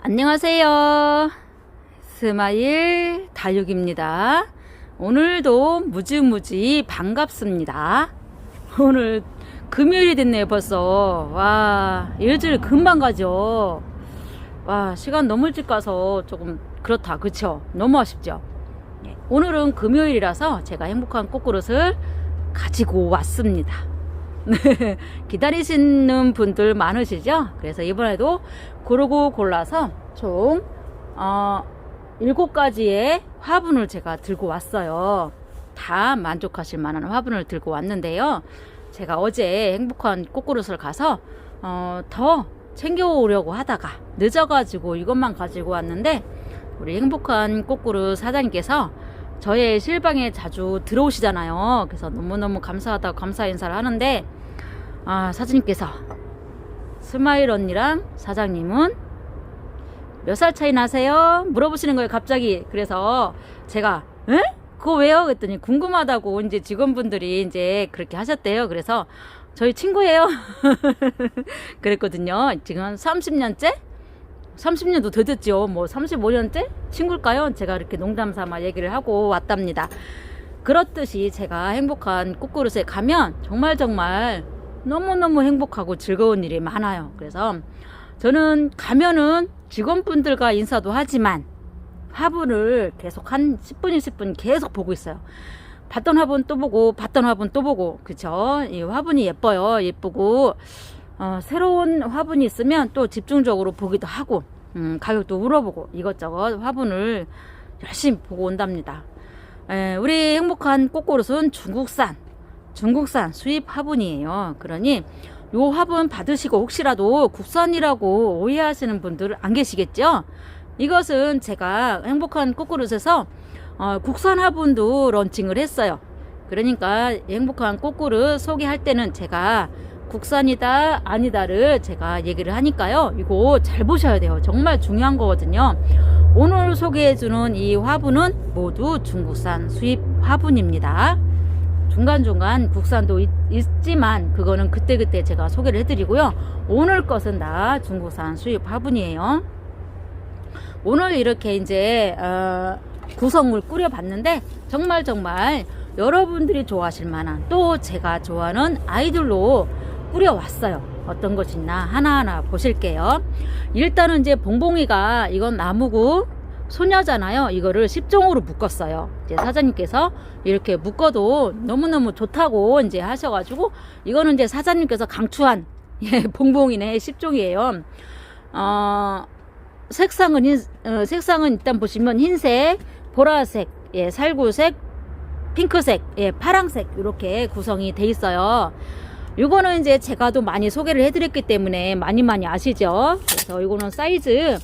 안녕하세요. 스마일 다육입니다. 오늘도 무지무지 반갑습니다. 오늘 금요일이 됐네요, 벌써. 와, 일주일 금방 가죠. 와, 시간 너무 일찍 가서 조금 그렇다. 그쵸? 너무 아쉽죠? 네, 오늘은 금요일이라서 제가 행복한 꽃그릇을 가지고 왔습니다. 네, 기다리시는 분들 많으시죠? 그래서 이번에도 고르고 골라서 총, 어, 일곱 가지의 화분을 제가 들고 왔어요. 다 만족하실 만한 화분을 들고 왔는데요. 제가 어제 행복한 꽃그릇을 가서, 어, 더 챙겨오려고 하다가 늦어가지고 이것만 가지고 왔는데, 우리 행복한 꽃그릇 사장님께서 저의 실방에 자주 들어오시잖아요. 그래서 너무너무 감사하다고 감사 인사를 하는데, 아, 사장님께서 스마일 언니랑 사장님은 몇 살 차이 나세요? 물어보시는 거예요, 갑자기. 그래서 제가, 에? 그거 왜요? 그랬더니 궁금하다고 이제 직원분들이 이제 그렇게 하셨대요. 그래서 저희 친구예요. 그랬거든요. 지금 30년째? 30년도 더 됐죠. 뭐 35년째? 친구일까요? 제가 이렇게 농담 삼아 얘기를 하고 왔답니다. 그렇듯이 제가 행복한 꽃그릇에 가면 정말 정말 너무너무 행복하고 즐거운 일이 많아요. 그래서 저는 가면은 직원분들과 인사도 하지만 화분을 계속 한 10분, 20분 계속 보고 있어요. 봤던 화분 또 보고, 봤던 화분 또 보고, 그쵸? 이 화분이 예뻐요. 예쁘고, 어, 새로운 화분이 있으면 또 집중적으로 보기도 하고, 음, 가격도 물어보고, 이것저것 화분을 열심히 보고 온답니다. 에, 우리 행복한 꽃그릇은 중국산, 중국산 수입 화분이에요. 그러니 요 화분 받으시고 혹시라도 국산이라고 오해하시는 분들 안 계시겠죠? 이것은 제가 행복한 꽃그릇에서 어, 국산 화분도 런칭을 했어요. 그러니까 행복한 꽃그릇 소개할 때는 제가 국산이다 아니다를 제가 얘기를 하니까요. 이거 잘 보셔야 돼요. 정말 중요한 거거든요. 오늘 소개해주는 이 화분은 모두 중국산 수입 화분입니다. 중간중간 국산도 있, 있지만 그거는 그때그때 제가 소개를 해드리고요. 오늘 것은 다 중국산 수입 화분이에요. 오늘 이렇게 이제 어, 구성을 꾸려봤는데 정말 정말 여러분들이 좋아하실 만한 또 제가 좋아하는 아이들로 꾸려왔어요. 어떤 것이나 하나하나 보실게요. 일단은 이제 봉봉이가 이건 나무고 소녀잖아요. 이거를 10종으로 묶었어요. 이제 사장님께서 이렇게 묶어도 너무너무 좋다고 이제 하셔가지고 이거는 이제 사장님께서 강추한 예, 봉봉이네 10종이에요. 어, 색상은 흰, 어, 색상은 일단 보시면 흰색, 보라색, 예, 살구색, 핑크색, 예, 파랑색 이렇게 구성이 돼 있어요. 이거는 이제 제가 도 많이 소개를 해드렸기 때문에 많이 많이 아시죠? 그래서 이거는 사이즈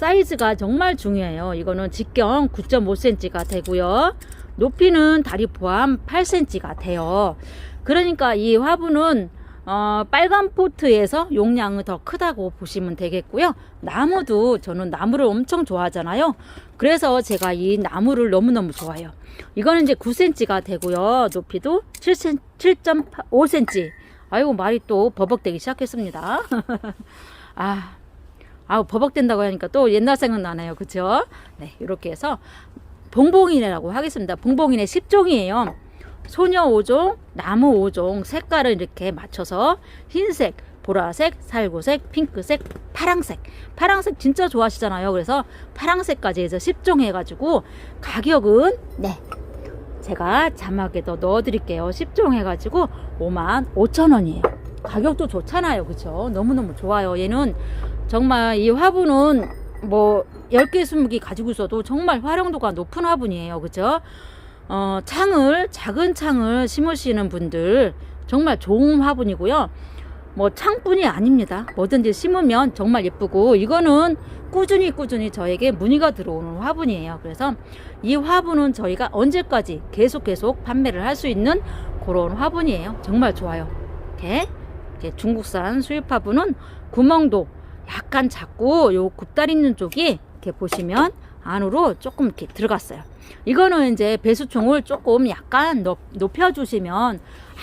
사이즈가 정말 중요해요. 이거는 직경 9.5cm가 되고요. 높이는 다리 포함 8cm가 돼요. 그러니까 이 화분은 어, 빨간 포트에서 용량은 더 크다고 보시면 되겠고요. 나무도 저는 나무를 엄청 좋아하잖아요. 그래서 제가 이 나무를 너무너무 좋아해요. 이거는 이제 9cm가 되고요. 높이도 7.5cm. 아이고 말이 또 버벅대기 시작했습니다. 아, 아우 버벅된다고 하니까 또 옛날 생각나네요. 그쵸? 네, 이렇게 해서 봉봉이네라고 하겠습니다. 봉봉이네 10종이에요. 소녀 5종, 나무 5종 색깔을 이렇게 맞춰서 흰색, 보라색, 살구색, 핑크색, 파랑색. 파랑색 진짜 좋아하시잖아요. 그래서 파랑색까지 해서 10종 해가지고 가격은 네 제가 자막에도 넣어드릴게요. 10종 해가지고 5만 5천 원이에요. 가격도 좋잖아요. 그쵸? 너무너무 좋아요. 얘는 정말 이 화분은 뭐 10개, 20개 가지고 있어도 정말 활용도가 높은 화분이에요. 그죠? 어, 창을, 작은 창을 심으시는 분들 정말 좋은 화분이고요. 뭐 창뿐이 아닙니다. 뭐든지 심으면 정말 예쁘고 이거는 꾸준히 꾸준히 저에게 문의가 들어오는 화분이에요. 그래서 이 화분은 저희가 언제까지 계속 계속 판매를 할 수 있는 그런 화분이에요. 정말 좋아요. 이렇게, 중국산 수입 화분은 구멍도 약간 작고 요 굽다리 있는 쪽이 이렇게 보시면 안으로 조금 이렇게 들어갔어요. 이거는 이제 배수총을 조금 약간 높, 높여주시면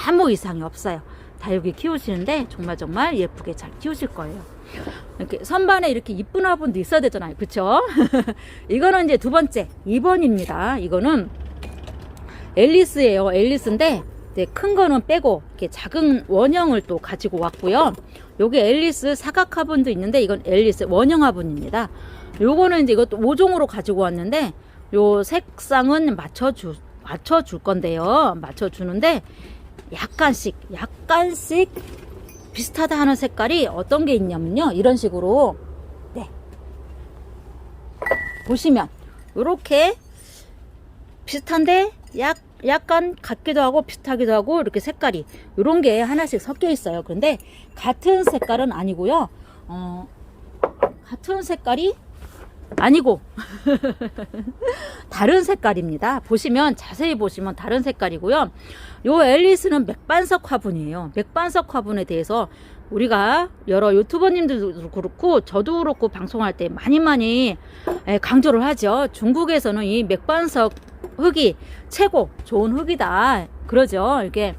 아무 이상이 없어요. 다육이 키우시는데 정말 정말 예쁘게 잘 키우실 거예요. 이렇게 선반에 이렇게 이쁜 화분도 있어야 되잖아요. 그쵸? 이거는 이제 두 번째, 2번입니다. 이거는 앨리스예요. 앨리스인데 큰 거는 빼고 이렇게 작은 원형을 또 가지고 왔고요. 요게 앨리스 사각 화분도 있는데 이건 앨리스 원형 화분입니다. 요거는 이제 이것도 5종으로 가지고 왔는데 요 색상은 맞춰주 맞춰줄 건데요. 맞춰주는데 약간씩 약간씩 비슷하다 하는 색깔이 어떤 게 있냐면요. 이런 식으로 네 보시면 요렇게 비슷한데 약 약간 같기도 하고 비슷하기도 하고 이렇게 색깔이 이런 게 하나씩 섞여 있어요. 그런데 같은 색깔은 아니고요. 어, 같은 색깔이 아니고 다른 색깔입니다. 보시면 자세히 보시면 다른 색깔이고요. 요 앨리스는 맥반석 화분이에요. 맥반석 화분에 대해서 우리가 여러 유튜버님들도 그렇고 저도 그렇고 방송할 때 많이 많이 예, 강조를 하죠. 중국에서는 이 맥반석 흙이 최고 좋은 흙이다. 그러죠. 이게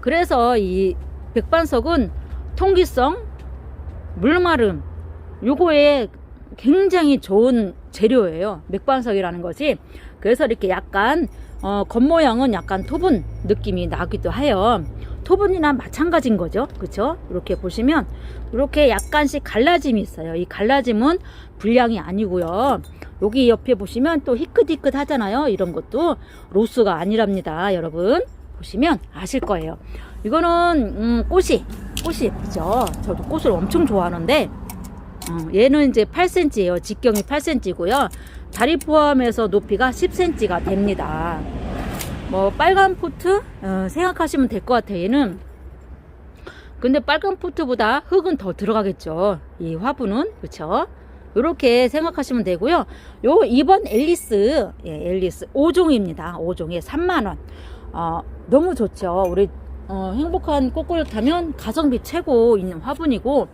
그래서 이 맥반석은 통기성, 물마름 요거에 굉장히 좋은 재료예요. 맥반석이라는 것이. 그래서 이렇게 약간 어, 겉모양은 약간 토분 느낌이 나기도 해요. 토분이나 마찬가지인 거죠. 그렇죠? 이렇게 보시면 이렇게 약간씩 갈라짐이 있어요. 이 갈라짐은 불량이 아니고요. 여기 옆에 보시면 또 희끗희끗 하잖아요. 이런 것도 로스가 아니랍니다. 여러분 보시면 아실 거예요. 이거는 음, 꽃이 꽃이 예쁘죠. 저도 꽃을 엄청 좋아하는데 어, 얘는 이제 8cm예요. 직경이 8cm고요. 다리 포함해서 높이가 10cm가 됩니다. 뭐 빨간 포트 어, 생각하시면 될 것 같아요. 얘는 근데 빨간 포트보다 흙은 더 들어가겠죠. 이 화분은 그렇죠. 이렇게 생각하시면 되고요. 요 2번 앨리스 예, 앨리스 5종입니다. 5종에 3만 원. 어, 너무 좋죠. 우리 어, 행복한 꼬꼬를 타면 가성비 최고 있는 화분이고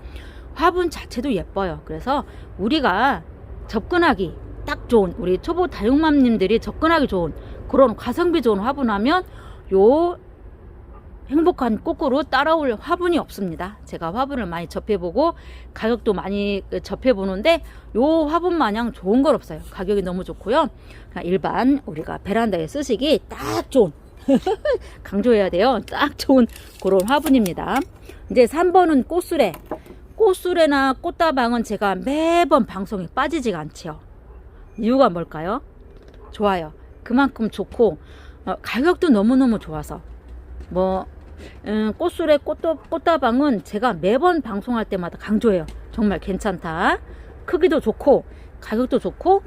화분 자체도 예뻐요. 그래서 우리가 접근하기 딱 좋은 우리 초보 다육맘님들이 접근하기 좋은 그런 가성비 좋은 화분하면 요 행복한 꼬꼬로 따라올 화분이 없습니다. 제가 화분을 많이 접해보고 가격도 많이 접해보는데 요 화분 마냥 좋은 건 없어요. 가격이 너무 좋고요. 그냥 일반 우리가 베란다에 쓰시기 딱 좋은 강조해야 돼요. 딱 좋은 그런 화분입니다. 이제 3번은 꽃수레. 꽃수레나 꽃다방은 제가 매번 방송에 빠지지가 않지요. 이유가 뭘까요? 좋아요. 그만큼 좋고 어, 가격도 너무너무 좋아서 뭐 음, 꽃수레 꽃도, 꽃다방은 제가 매번 방송할 때마다 강조해요. 정말 괜찮다. 크기도 좋고 가격도 좋고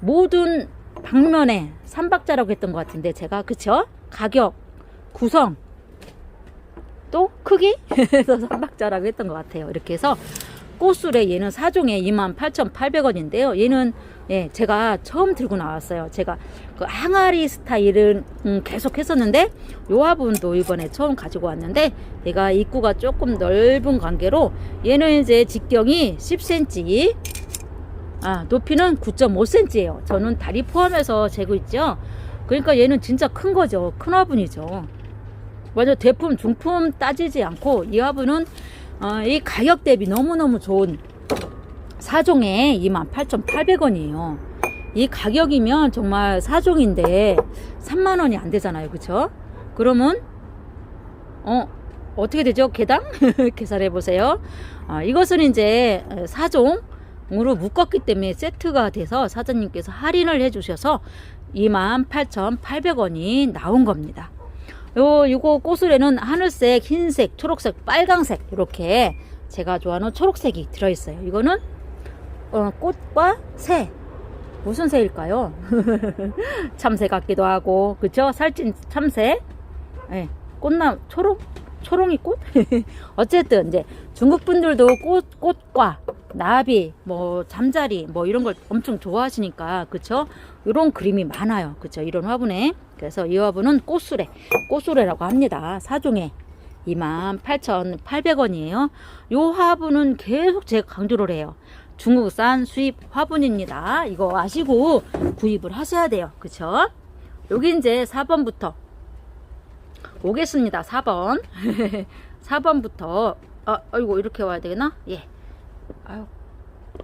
모든 방면에 삼박자라고 했던 것 같은데 제가 그쵸? 가격, 구성 또 크기 해서 삼박자라고 했던 것 같아요. 이렇게 해서 꽃술에 얘는 4종에 28,800원인데요. 얘는 예, 제가 처음 들고 나왔어요. 제가 그 항아리 스타일은 음, 계속 했었는데 요 화분도 이번에 처음 가지고 왔는데 얘가 입구가 조금 넓은 관계로 얘는 이제 직경이 10cm 아, 높이는 9.5cm예요. 저는 다리 포함해서 재고 있죠. 그러니까 얘는 진짜 큰 거죠. 큰 화분이죠. 먼저 대품, 중품 따지지 않고 이 화분은 어, 이 가격 대비 너무너무 좋은 4종에 28,800원이에요. 이 가격이면 정말 4종인데 3만원이 안 되잖아요. 그쵸? 그러면, 어, 어떻게 되죠? 개당? 계산해 보세요. 어, 이것은 이제 4종으로 묶었기 때문에 세트가 돼서 사장님께서 할인을 해 주셔서 28,800원이 나온 겁니다. 요, 요거 꽃술에는 하늘색, 흰색, 초록색, 빨강색, 이렇게 제가 좋아하는 초록색이 들어있어요. 이거는, 어, 꽃과 새. 무슨 새일까요? 참새 같기도 하고, 그쵸? 살찐 참새. 예, 꽃나, 초록, 초롱이 꽃? 어쨌든, 이제 중국 분들도 꽃, 꽃과 나비, 뭐, 잠자리, 뭐 이런 걸 엄청 좋아하시니까, 그쵸? 이런 그림이 많아요. 그쵸? 이런 화분에. 그래서 이 화분은 꽃수레, 꽃수레라고 합니다. 사종에 28,800원이에요. 이 화분은 계속 제가 강조를 해요. 중국산 수입 화분입니다. 이거 아시고 구입을 하셔야 돼요. 그쵸? 여기 이제 4번부터 오겠습니다. 4번. 4번부터 아, 아이고 이렇게 와야 되나? 예. 아유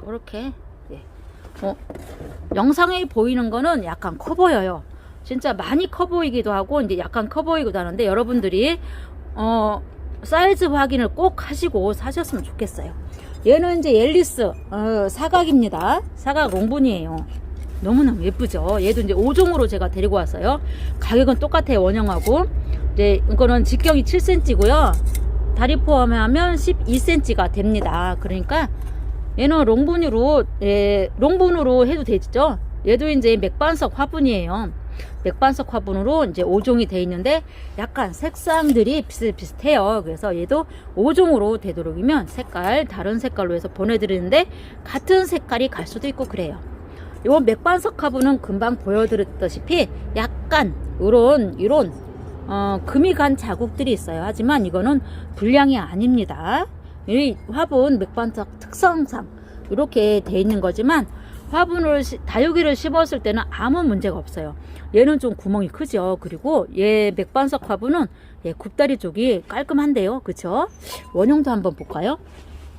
이렇게 예. 어, 영상에 보이는 거는 약간 커 보여요. 진짜 많이 커 보이기도 하고 이제 약간 커 보이기도 하는데 여러분들이 어 사이즈 확인을 꼭 하시고 사셨으면 좋겠어요. 얘는 이제 앨리스 어, 사각입니다. 사각 롱분이에요. 너무너무 예쁘죠. 얘도 이제 5종으로 제가 데리고 왔어요. 가격은 똑같아요. 원형하고 이제 이거는 직경이 7cm고요. 다리 포함하면 12cm가 됩니다. 그러니까 얘는 롱분으로 예, 롱분으로 해도 되죠. 얘도 이제 맥반석 화분이에요. 맥반석 화분으로 이제 5종이 돼 있는데 약간 색상들이 비슷비슷해요. 그래서 얘도 5종으로 되도록이면 색깔 다른 색깔로 해서 보내드리는데 같은 색깔이 갈 수도 있고 그래요. 요 맥반석 화분은 금방 보여드렸다시피 약간 요런 이런 어, 금이 간 자국들이 있어요. 하지만 이거는 불량이 아닙니다. 이 화분 맥반석 특성상 이렇게 돼 있는 거지만 화분을 시- 다육이를 심었을 때는 아무 문제가 없어요. 얘는 좀 구멍이 크죠. 그리고 얘 맥반석 화분은 얘 굽다리 쪽이 깔끔한데요. 그쵸? 원형도 한번 볼까요?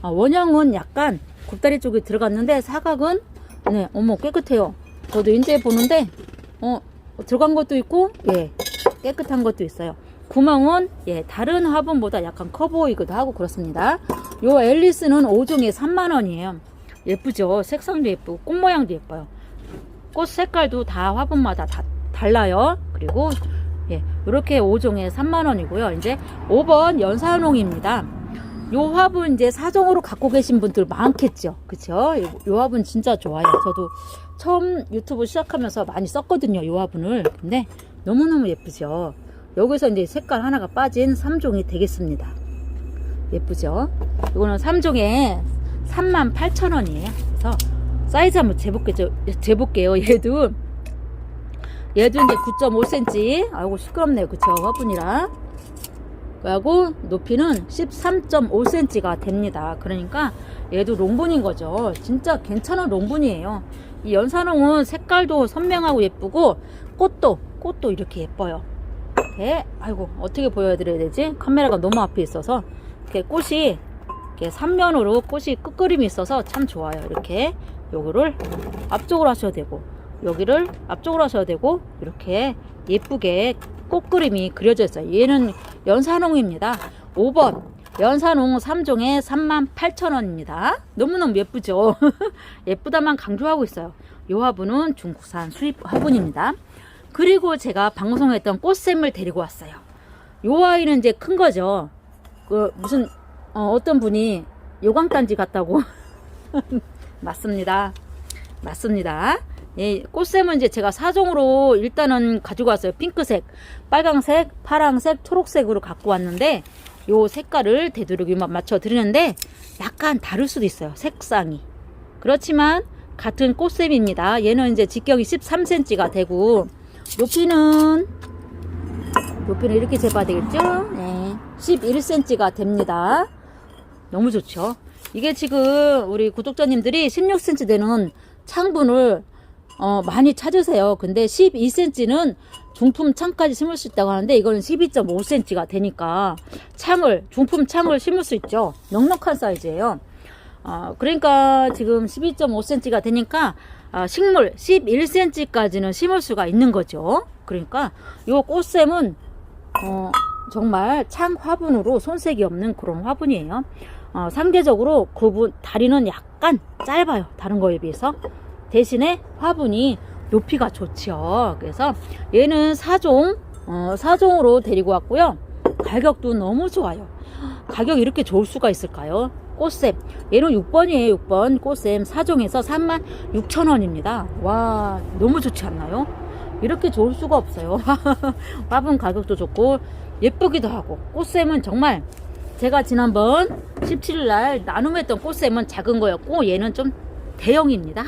아, 원형은 약간 굽다리 쪽이 들어갔는데 사각은 네, 어머 깨끗해요. 저도 이제 보는데 어 들어간 것도 있고 예 깨끗한 것도 있어요. 구멍은 예 다른 화분보다 약간 커 보이기도 하고 그렇습니다. 요 앨리스는 5종에 3만 원이에요. 예쁘죠? 색상도 예쁘고 꽃 모양도 예뻐요. 꽃 색깔도 다 화분마다 다 달라요. 그리고 예 이렇게 5종에 3만 원이고요. 이제 5번 연산홍입니다. 요 화분 이제 사정으로 갖고 계신 분들 많겠죠. 그쵸? 요, 요 화분 진짜 좋아요. 저도 처음 유튜브 시작하면서 많이 썼거든요. 요 화분을. 근데 너무너무 예쁘죠. 여기서 이제 색깔 하나가 빠진 3종이 되겠습니다. 예쁘죠? 이거는 3종에 38,000원이에요. 그래서 사이즈 한번 재볼게요. 재볼게요. 얘도 얘도 이제 9.5cm. 아이고 시끄럽네요. 그쵸? 화분이라. 그리고 높이는 13.5cm가 됩니다. 그러니까 얘도 롱분인 거죠. 진짜 괜찮은 롱분이에요. 이 연산홍은 색깔도 선명하고 예쁘고 꽃도 꽃도 이렇게 예뻐요. 이렇게 아이고 어떻게 보여드려야 되지? 카메라가 너무 앞에 있어서 이렇게 꽃이 이렇게 삼면으로 꽃이 끝그림이 있어서 참 좋아요. 이렇게 요거를 앞쪽으로 하셔도 되고 여기를 앞쪽으로 하셔도 되고 이렇게 예쁘게 꽃그림이 그려져 있어요. 얘는 연산홍입니다. 5번 연산홍 3종에 38,000원입니다. 너무너무 예쁘죠? 예쁘다만 강조하고 있어요. 이 화분은 중국산 수입 화분입니다. 그리고 제가 방송했던 꽃샘을 데리고 왔어요. 요 아이는 이제 큰 거죠. 그 무슨 어, 떤 분이 요광단지 같다고 맞습니다. 맞습니다. 예, 꽃샘은 이제 제가 사종으로 일단은 가지고 왔어요. 핑크색, 빨강색, 파랑색, 초록색으로 갖고 왔는데 요 색깔을 되도록이면 맞춰 드리는데 약간 다를 수도 있어요. 색상이. 그렇지만 같은 꽃샘입니다. 얘는 이제 직경이 13cm가 되고 높이는 높이는 이렇게 재봐야 되겠죠? 네. 11cm가 됩니다. 너무 좋죠? 이게 지금 우리 구독자님들이 16cm 되는 창분을 어, 많이 찾으세요. 근데 12cm는 중품 창까지 심을 수 있다고 하는데 이거는 12.5cm가 되니까 창을 중품 창을 심을 수 있죠. 넉넉한 사이즈예요. 어, 그러니까 지금 12.5cm가 되니까 아, 식물 11cm까지는 심을 수가 있는 거죠. 그러니까 요 꽃샘은 어, 정말 창 화분으로 손색이 없는 그런 화분이에요. 어, 상대적으로 그분 다리는 약간 짧아요. 다른 거에 비해서. 대신에 화분이 높이가 좋죠. 그래서 얘는 4종, 어, 4종으로 데리고 왔고요. 가격도 너무 좋아요. 가격 이렇게 좋을 수가 있을까요? 꽃샘. 얘는 6번이에요, 6번. 꽃샘 4종에서 3만 6천 원입니다. 와, 너무 좋지 않나요? 이렇게 좋을 수가 없어요. 화분 가격도 좋고, 예쁘기도 하고, 꽃샘은 정말 제가 지난번 17일 날 나눔했던 꽃샘은 작은 거였고, 얘는 좀 대형입니다.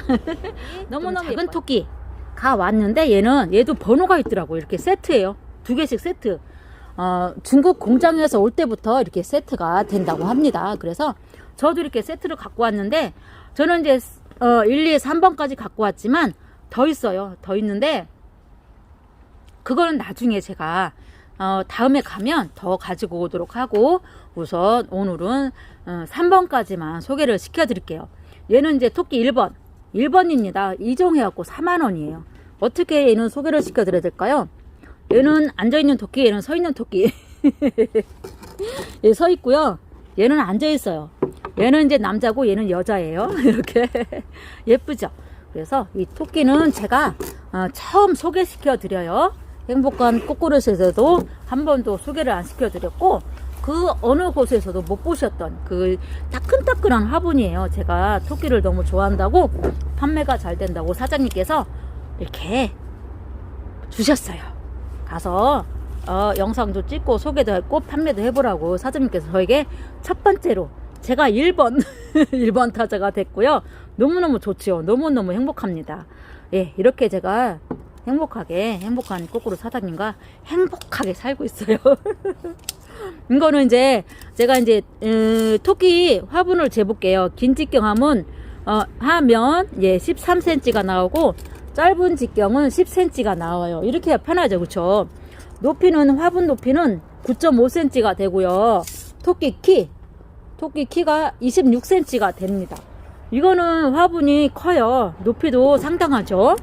너무너무 작은 토끼가 왔는데 얘는 얘도 번호가 있더라고요. 이렇게 세트예요. 두 개씩 세트. 어, 중국 공장에서 올 때부터 이렇게 세트가 된다고 합니다. 그래서 저도 이렇게 세트를 갖고 왔는데 저는 이제 어, 1, 2, 3번까지 갖고 왔지만 더 있어요. 더 있는데 그거는 나중에 제가 어, 다음에 가면 더 가지고 오도록 하고 우선 오늘은 어, 3번까지만 소개를 시켜드릴게요. 얘는 이제 토끼 1번, 1번입니다. 이종해갖고 4만원이에요. 어떻게 얘는 소개를 시켜드려야 될까요? 얘는 앉아있는 토끼, 얘는 서있는 토끼. 얘 서 있고요. 얘는 앉아 있어요. 얘는 이제 남자고 얘는 여자예요. 이렇게 예쁘죠. 그래서 이 토끼는 제가 어, 처음 소개시켜 드려요. 행복한 꼬꼬릇에서도 한 번도 소개를 안 시켜 드렸고 그 어느 곳에서도 못 보셨던 그 따끈따끈한 화분이에요. 제가 토끼를 너무 좋아한다고 판매가 잘 된다고 사장님께서 이렇게 주셨어요. 가서 어, 영상도 찍고 소개도 했고 판매도 해보라고 사장님께서 저에게 첫 번째로 제가 1번 1번 타자가 됐고요. 너무너무 좋지요. 너무너무 행복합니다. 예, 이렇게 제가 행복하게 행복한 꼬꾸로 사장님과 행복하게 살고 있어요. 이거는 이제 제가 이제 음, 토끼 화분을 재볼게요. 긴 직경함은 어, 하면 예 13cm가 나오고 짧은 직경은 10cm가 나와요. 이렇게 편하죠, 그렇죠? 높이는 화분 높이는 9.5cm가 되고요. 토끼 키 토끼 키가 26cm가 됩니다. 이거는 화분이 커요. 높이도 상당하죠.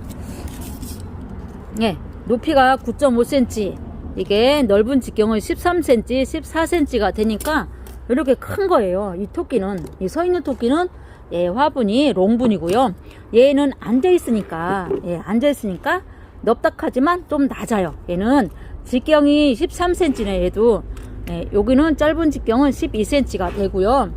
예, 높이가 9.5cm. 이게 넓은 직경은 13cm, 14cm가 되니까 이렇게 큰 거예요. 이 토끼는 이 서 있는 토끼는 예, 화분이 롱분이고요. 얘는 앉아 있으니까 예, 앉아 있으니까 넙닥하지만 좀 낮아요. 얘는 직경이 13cm네 얘도 예, 여기는 짧은 직경은 12cm가 되고요.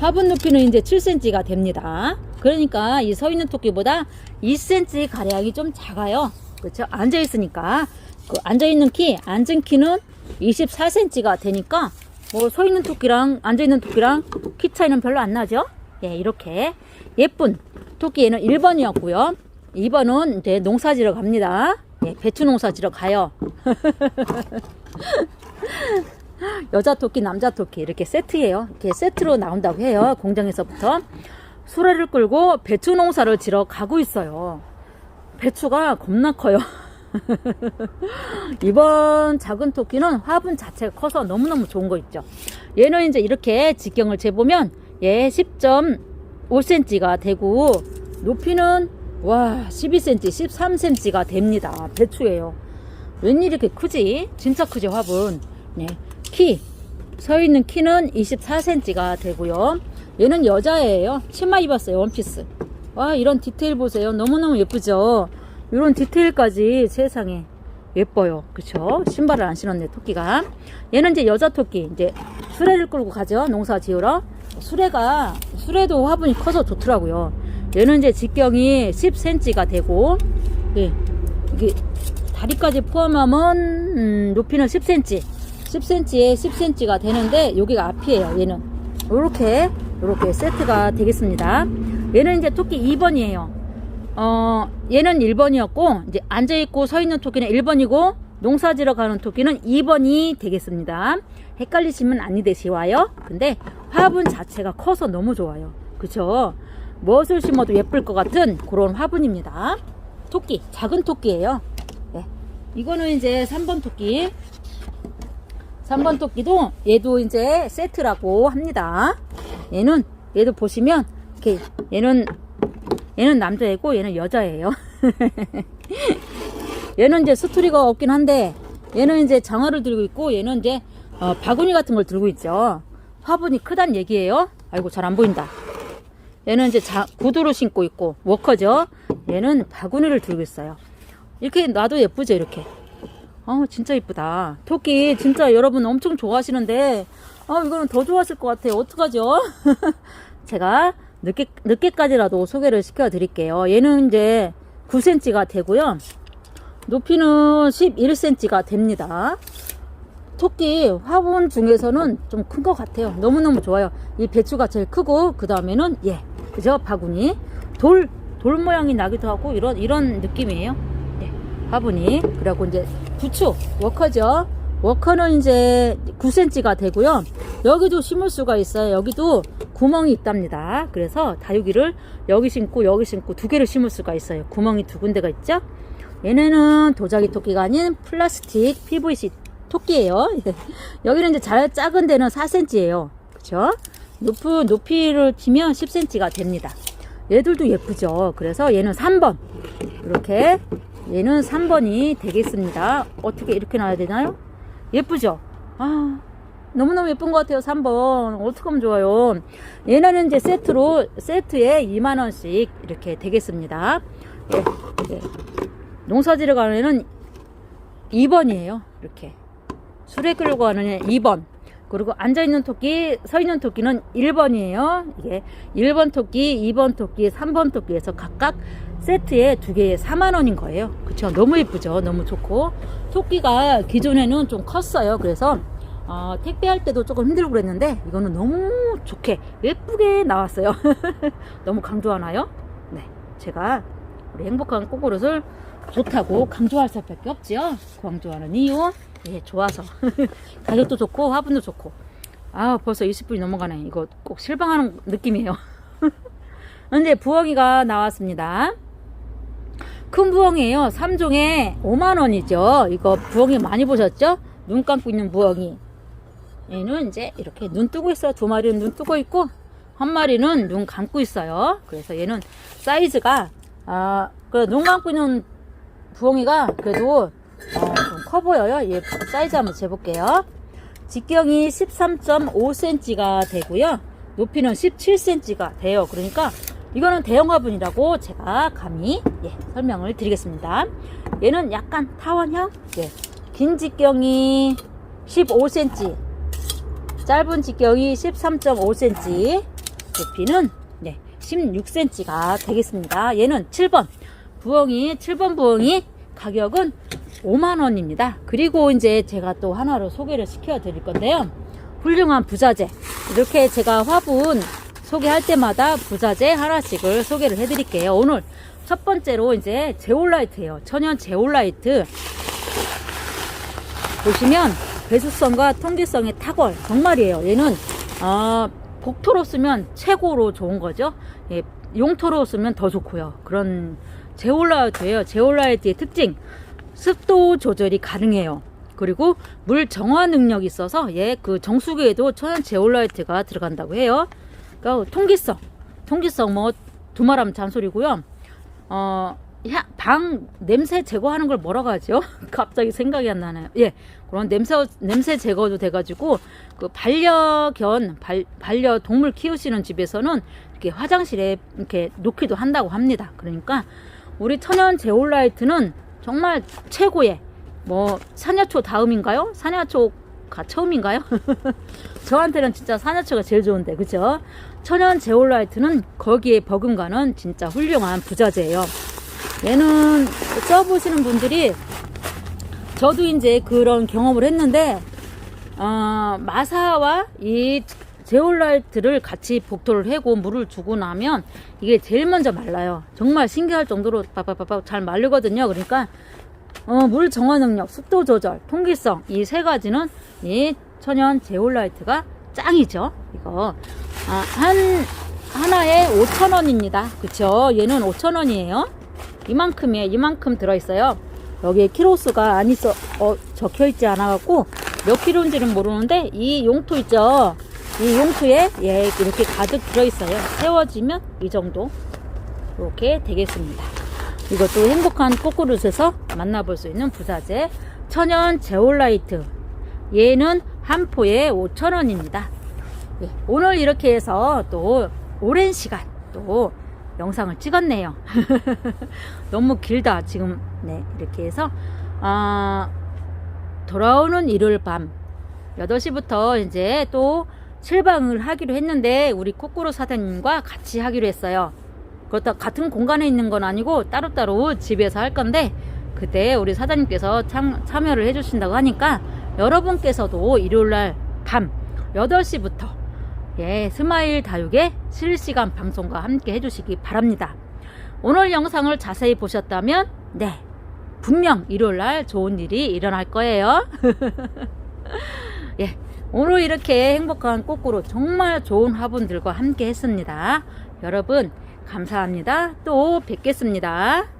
화분 높이는 이제 7cm가 됩니다. 그러니까 이 서 있는 토끼보다 2cm 가량이 좀 작아요. 그렇죠? 앉아 있으니까 그 앉아 있는 키, 앉은 키는 24cm가 되니까 뭐 서 있는 토끼랑 앉아 있는 토끼랑 키 차이는 별로 안 나죠? 예, 이렇게 예쁜 토끼에는 1번이었고요. 2번은 이제 농사지러 갑니다. 예, 배추 농사지러 가요. 여자 토끼, 남자 토끼 이렇게 세트예요. 이렇게 세트로 나온다고 해요. 공장에서부터 수레를 끌고 배추 농사를 지러 가고 있어요. 배추가 겁나 커요. 이번 작은 토끼는 화분 자체가 커서 너무너무 좋은 거 있죠. 얘는 이제 이렇게 직경을 재보면 얘 10.5cm가 되고 높이는 와 12cm, 13cm가 됩니다. 배추예요. 웬일 이렇게 크지? 진짜 크죠 화분. 네. 키. 서 있는 키는 24cm가 되고요. 얘는 여자예요. 치마 입었어요. 원피스. 와, 이런 디테일 보세요. 너무너무 예쁘죠? 이런 디테일까지 세상에 예뻐요. 그쵸? 신발을 안 신었네, 토끼가. 얘는 이제 여자 토끼. 이제 수레를 끌고 가죠. 농사 지으러. 수레가, 수레도 화분이 커서 좋더라고요. 얘는 이제 직경이 10cm가 되고, 예, 이게 다리까지 포함하면, 음, 높이는 10cm. 10cm에 10cm가 되는데 여기가 앞이에요 얘는 이렇게 이렇게 세트가 되겠습니다 얘는 이제 토끼 2번이에요 어 얘는 1번이었고 이제 앉아있고 서있는 토끼는 1번이고 농사지러 가는 토끼는 2번이 되겠습니다. 헷갈리시면 아니 되시와요. 근데 화분 자체가 커서 너무 좋아요. 그쵸? 무엇을 심어도 예쁠 것 같은 그런 화분입니다. 토끼 작은 토끼예요. 네. 이거는 이제 3번 토끼. 3번 토끼도 얘도 이제 세트라고 합니다. 얘는 얘도 보시면 이렇게 얘는 얘는 남자이고 얘는 여자예요. 얘는 이제 스토리가 없긴 한데 얘는 이제 장화를 들고 있고 얘는 이제 어, 바구니 같은 걸 들고 있죠. 화분이 크단 얘기예요. 아이고 잘 안 보인다. 얘는 이제 자, 구두를 신고 있고 워커죠. 얘는 바구니를 들고 있어요. 이렇게 놔도 예쁘죠 이렇게. 어 진짜 이쁘다 토끼 진짜 여러분 엄청 좋아하시는데 어 이거는 더 좋아하실 것 같아요 어떡하죠 제가 늦게 늦게까지라도 소개를 시켜 드릴게요. 얘는 이제 9cm가 되고요. 높이는 11cm가 됩니다. 토끼 화분 중에서는 좀 큰 것 같아요. 너무너무 좋아요. 이 배추가 제일 크고 그 다음에는 예 그죠? 바구니. 돌 돌 모양이 나기도 하고 이런 이런 느낌이에요. 예, 화분이. 그리고 이제 부추 워커죠. 워커는 이제 9cm가 되고요. 여기도 심을 수가 있어요. 여기도 구멍이 있답니다. 그래서 다육이를 여기 심고 여기 심고 두 개를 심을 수가 있어요. 구멍이 두 군데가 있죠. 얘네는 도자기 토끼가 아닌 플라스틱 PVC 토끼예요. 여기는 이제 잘 작은 데는 4cm예요. 그쵸? 높은 높이를 치면 10cm가 됩니다. 얘들도 예쁘죠. 그래서 얘는 3번. 이렇게 얘는 3번이 되겠습니다. 어떻게 이렇게 놔야 되나요? 예쁘죠? 아, 너무너무 예쁜 것 같아요. 3번. 어떻게 하면 좋아요. 얘는 이제 세트로, 세트에 2만원씩 이렇게 되겠습니다. 예, 예. 농사지를 가는 애는 2번이에요. 이렇게. 술에 끌고 가는 애 2번. 그리고 앉아있는 토끼, 서있는 토끼는 1번이에요. 이게 1번 토끼, 2번 토끼, 3번 토끼에서 각각 세트에 두 개에 4만원인 거예요. 그쵸? 너무 예쁘죠? 너무 좋고. 토끼가 기존에는 좀 컸어요. 그래서 어, 택배할 때도 조금 힘들고 그랬는데 이거는 너무 좋게 예쁘게 나왔어요. 너무 강조하나요? 네, 제가 우리 행복한 꼬꼬릇을 좋다고 강조할 수밖에 없지요. 강조하는 이유, 예, 좋아서 가격도 좋고 화분도 좋고. 아, 벌써 20분이 넘어가네. 이거 꼭 실망하는 느낌이에요. 이제 부엉이가 나왔습니다. 큰 부엉이에요. 3종에 5만원이죠. 이거 부엉이 많이 보셨죠? 눈 감고 있는 부엉이. 얘는 이제 이렇게 눈 뜨고 있어요. 두 마리는 눈 뜨고 있고, 한 마리는 눈 감고 있어요. 그래서 얘는 사이즈가, 아, 그눈 감고 있는 부엉이가 그래도, 어, 좀커 보여요. 얘 사이즈 한번 재볼게요. 직경이 13.5cm가 되고요. 높이는 17cm가 돼요. 그러니까 이거는 대형 화분이라고 제가 감히 예, 설명을 드리겠습니다. 얘는 약간 타원형, 예, 긴 직경이 15cm, 짧은 직경이 13.5cm, 높이는 네, 16cm가 되겠습니다. 얘는 7번 부엉이, 7번 부엉이 가격은 5만원입니다. 그리고 이제 제가 또 하나로 소개를 시켜 드릴 건데요. 훌륭한 부자재. 이렇게 제가 화분 소개할 때마다 부자재 하나씩을 소개를 해 드릴게요. 오늘 첫 번째로 이제 제올라이트예요. 천연 제올라이트. 보시면 배수성과 통기성의 탁월 정말이에요. 얘는 어, 복토로 쓰면 최고로 좋은 거죠. 예, 용토로 쓰면 더 좋고요. 그런 제올라이트예요. 제올라이트의 특징 습도 조절이 가능해요. 그리고 물 정화 능력이 있어서 예, 그 정수기에도 천연 제올라이트가 들어간다고 해요. 그러니까 통기성, 통기성 뭐 두말하면 잔소리고요. 어, 야, 방 냄새 제거하는 걸 뭐라고 하죠? 갑자기 생각이 안 나네요. 예, 그런 냄새 냄새 제거도 돼 가지고 그 반려견 발, 반려 동물 키우시는 집에서는 이렇게 화장실에 이렇게 놓기도 한다고 합니다. 그러니까 우리 천연 제올라이트는 정말 최고의 뭐 사냐초 다음인가요? 사냐초가 처음인가요? 저한테는 진짜 사냐초가 제일 좋은데 그죠? 천연 제올라이트는 거기에 버금가는 진짜 훌륭한 부자재예요. 얘는 써보시는 분들이 저도 이제 그런 경험을 했는데 어, 마사와 이 제올라이트를 같이 복토를 해고 물을 주고 나면 이게 제일 먼저 말라요. 정말 신기할 정도로 빡빡빡빡 잘 마르거든요. 그러니까 어, 물 정화 능력, 습도 조절, 통기성 이 세 가지는 이 천연 제올라이트가 짱이죠. 이거 아, 한 하나에 5,000원입니다. 그쵸? 얘는 5,000원이에요. 이만큼이에요. 이만큼 들어있어요. 여기에 키로수가 안 있어, 어, 적혀 있지 않아 갖고 몇 킬로인지는 모르는데 이 용토 있죠? 이 용토에 예, 이렇게 가득 들어있어요. 세워지면 이 정도 이렇게 되겠습니다. 이것도 행복한 꼬꾸릇에서 만나볼 수 있는 부사제 천연 제올라이트 얘는 한 포에 5,000원입니다. 예, 오늘 이렇게 해서 또 오랜 시간 또 영상을 찍었네요. 너무 길다 지금 네 이렇게 해서 아, 돌아오는 일요일 밤 8시부터 이제 또 실방을 하기로 했는데 우리 코코로 사장님과 같이 하기로 했어요. 그렇다 같은 공간에 있는 건 아니고 따로따로 집에서 할 건데 그때 우리 사장님께서 참, 참여를 해주신다고 하니까 여러분께서도 일요일날 밤 8시부터 예, 스마일 다육의 실시간 방송과 함께 해주시기 바랍니다. 오늘 영상을 자세히 보셨다면 네 분명 일요일 날 좋은 일이 일어날 거예요. 예, 오늘 이렇게 행복한 꼬꾸로 정말 좋은 화분들과 함께 했습니다. 여러분 감사합니다. 또 뵙겠습니다.